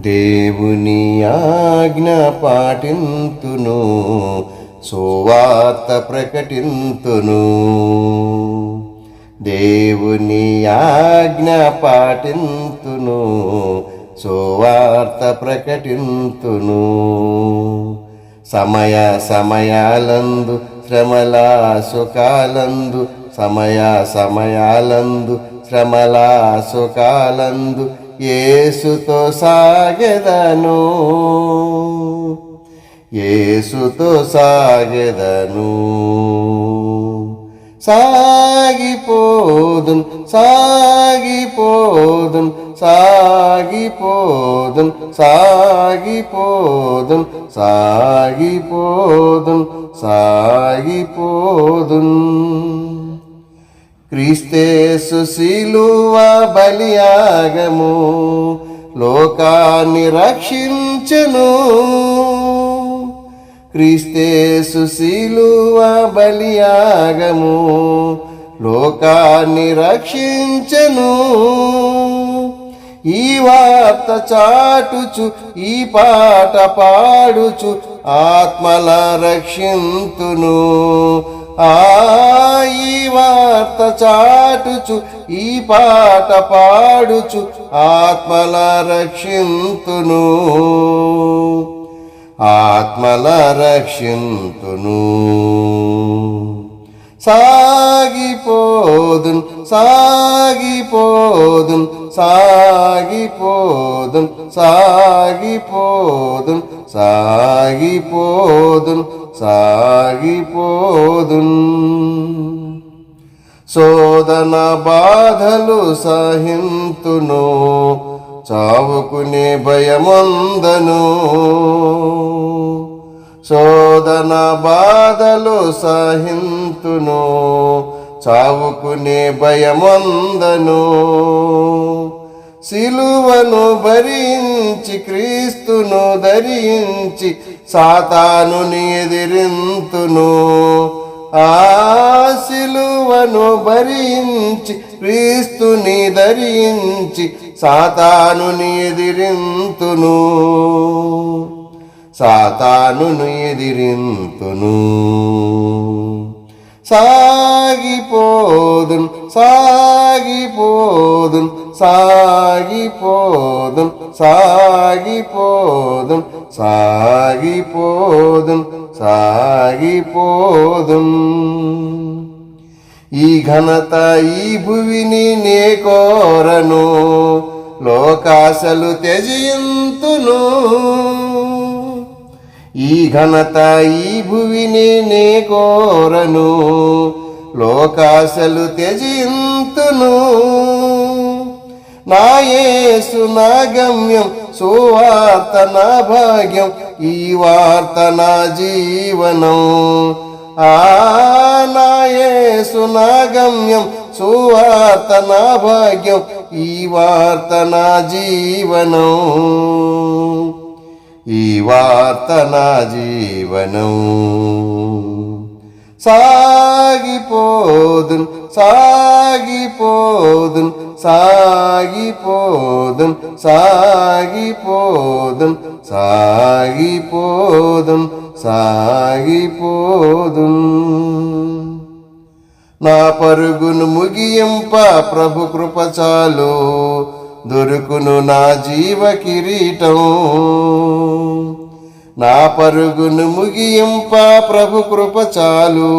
దేవుని ఆజ్ఞ పాటింతును సువార్త ప్రకటింతును. దేవుని ఆజ్ఞ పాటింతును సువార్త ప్రకటింతును. సమయ సమయాలందు శ్రమల సుఖాలందు సమయ సమయాలందు శ్రమల సుఖాలందు ఏసుతో సాగెదను. ఏసుతో సాగెదను. సాగిపోదున్ సాగిపోదున్ సాగిపోదున్ సాగిపోదున్ సాగిపోదున్ సాగిపోదున్ క్రీస్తేసు శిలువ బలియాగము లోకాన్ని రక్షించను. క్రీస్తేసు శిలువ బలియాగము లోకాన్ని రక్షించను. ఈ వార్త చాటుచు ఈ పాట పాడుచు ఆత్మల రక్షింతును. ఆ ఈ వార్త చాటుచు ఈ పాట పాడుచు ఆత్మల రక్షింతును. ఆత్మల రక్షింతును. సాగిపోదు సాగిపోదు సాగిపోదు సాగిపోదు సాగిపోదు సాగిపోదున్. శోధన బాధలు సహింతును చావుకునే భయమందను. శోధన బాధలు సహింతును చావుకునే భయమందను. సిలువను భరించి క్రీస్తును ధరించి సాతాను ఎదిరింతును. ఆ సిలువను భరించి క్రీస్తుని ధరించి సాతాను ఎదిరింతును. సాతాను ఎదిరింతును. సాగిపోదును సాగిపోదును సాగిపోదు సాగిపోదు సాగిపోదు సాగిపోదు. ఈ ఘనత ఈ భువిని నే కోరను లోకాశలు త్యజింతును. ఈ ఘనత ఈ భువిని నే కోరను లోకాశలు త్యజింతును. నా యేసు నా గమ్యం సువార్త నా భాగ్యం ఈ వార్త నా జీవనం ఆ నా యేసు నా గమ్యం సువార్త నా భాగ్యం ఈ వార్త నా జీవనం ఈ వార్త నా జీవనం సాగిపోదున్ సాగిపోదున్ సాగిపోదం సాగిపోదం సాగిపోదం సాగిపోదం. నా పరుగును ముగియంప ప్రభు కృప చాలు దొరుకును నా జీవ కిరీటం. నా పరుగును ముగియంప ప్రభు కృప చాలు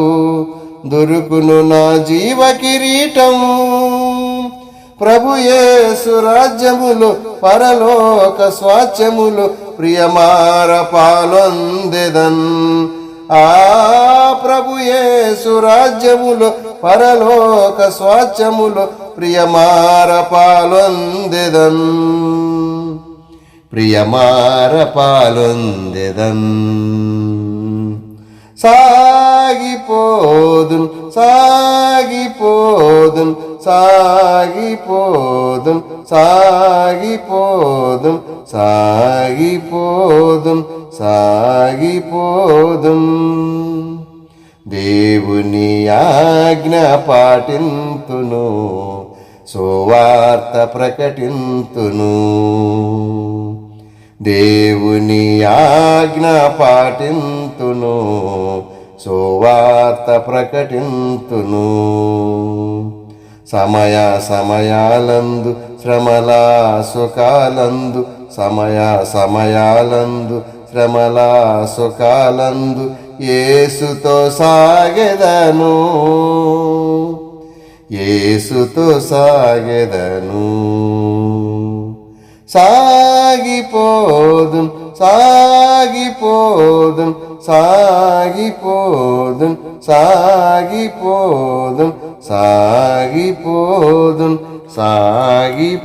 దొరుకును నా జీవ కిరీటం. ప్రభు యేసు రాజ్యములు పరలోక స్వాచ్యములు ప్రియమార పాలొందెదన్. ఆ ప్రభు యేసు రాజ్యములు పరలోక స్వాచ్యములు ప్రియమార పాలొందెదన్. ప్రియమార పాలొందెదన్. సా సాగిపోదున్ సాగిపోదున్ సాగిపోదున్ సాగిపోదున్ సాగిపోదున్ సాగిపోదున్ దేవుని ఆజ్ఞ పాటింతును సువార్త ప్రకటింతును దేవుని ఆజ్ఞ పాటింతును సువార్త ప్రకటింతును. సమయ సమయాలందు శ్రమలా సుఖాలందు సమయ సమయాలందు శ్రమలా సుఖాలందు ఏసుతో సాగెదను. ఏసుతో సాగెదను. సాగిపోదు సాగిపోదు సాగిపోదుం సాగిపోదుం సాగిపోదుం సాగిపోదుం